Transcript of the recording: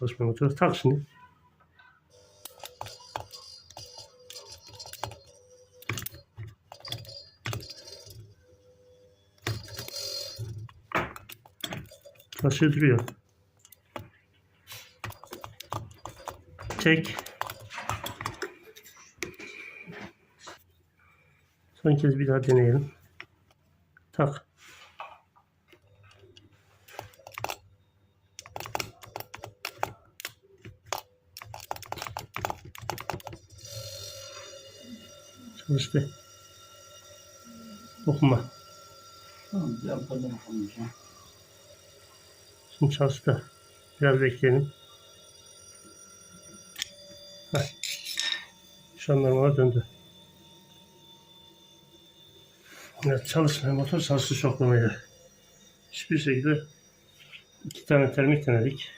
Çalışma motoru. Tak şimdi. Çalışıyor duruyor. Çek. Son kez bir daha deneyelim. Tak. Çalıştı. Dokunma. Tamam, bir arkadan yapalım. Şimdi çalıştı. Biraz bekleyelim. Heh. Şu an normale döndü. Evet çalışmıyor. Motor çalıştı şoklamayla. Hiçbir şekilde iki tane termik denedik.